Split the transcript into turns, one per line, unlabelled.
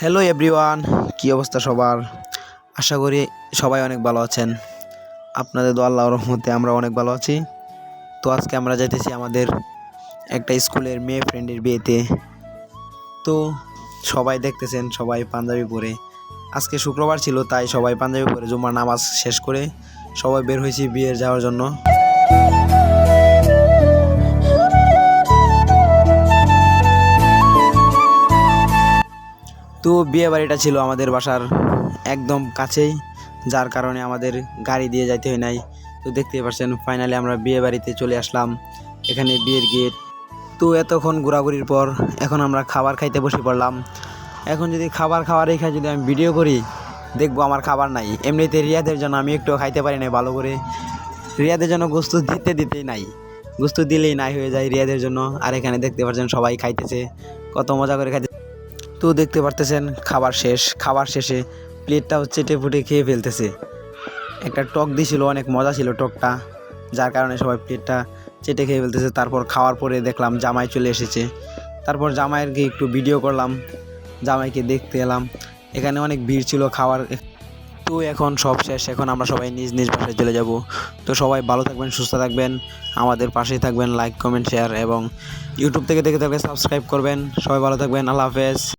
Hello everyone কি অবস্থা সবার? আশা করি সবাই অনেক ভালো আছেন। আপনাদের দোয়া আল্লাহর রহমতে আমরা অনেক ভালো আছি। তো আজকে আমরা যাইতেছি আমাদের একটা স্কুলের মেয়ে ফ্রেন্ডের বিয়েতে। তো সবাই দেখতেছেন, সবাই পাঞ্জাবি পরে। আজকে শুক্রবার ছিল, তাই সবাই পাঞ্জাবি পরে জুম্মার নামাজ শেষ করে সবাই বের হয়েছি বিয়ের যাওয়ার জন্য। তো বিয়ে বাড়িটা ছিল আমাদের বাসার একদম কাছেই, যার কারণে আমাদের গাড়ি দিয়ে যাইতে হয় নাই। তো দেখতেই পাচ্ছেন ফাইনালি আমরা বিয়ে বাড়িতে চলে আসলাম, এখানে বিয়ের গেট। তো এতক্ষণ ঘোরাঘুরির পর এখন আমরা খাবার খাইতে বসে পড়লাম। এখন যদি খাবার খাওয়ার রেখে যদি আমি ভিডিও করি, দেখব আমার খাবার নাই। এমনিতে রিয়াদের জন্য আমি একটু খাইতে পারি না ভালো করে। রিয়াদের জন্য গোস্ত দিতে দিতেই নাই। গোস্ত দিলেই নাই হয়ে যায় রিয়াদের জন্য। আর এখানে দেখতে পাচ্ছেন সবাই খাইতেছে। কত মজা করে খাইতে তো দেখতে পারতেছেন, খাবার শেষ। খাবার শেষে প্লেটটাও চেটে ফুটে খেয়ে ফেলতেছে। একটা টক দিছিল, অনেক মজা ছিল টকটা, যার কারণে সবাই প্লেটটা চেটে খেয়ে ফেলতেছে। তারপর খাওয়ার পরে দেখলাম জামাই চলে এসেছে। তারপর জামাইয়েরকে একটু ভিডিও করলাম, জামাইকে দেখতে এলাম। এখানে অনেক ভিড় ছিল খাওয়ার। তো এখন সব শেষ, এখন আমরা সবাই নিজ নিজ বাসায় চলে যাব। তো সবাই ভালো থাকবেন, সুস্থ থাকবেন, আমাদের পাশেই থাকবেন লাইক কমেন্ট শেয়ার এবং ইউটিউব থেকে দেখে থাকলে সাবস্ক্রাইব করবেন। সবাই ভালো থাকবেন, আল্লাহ হাফেজ।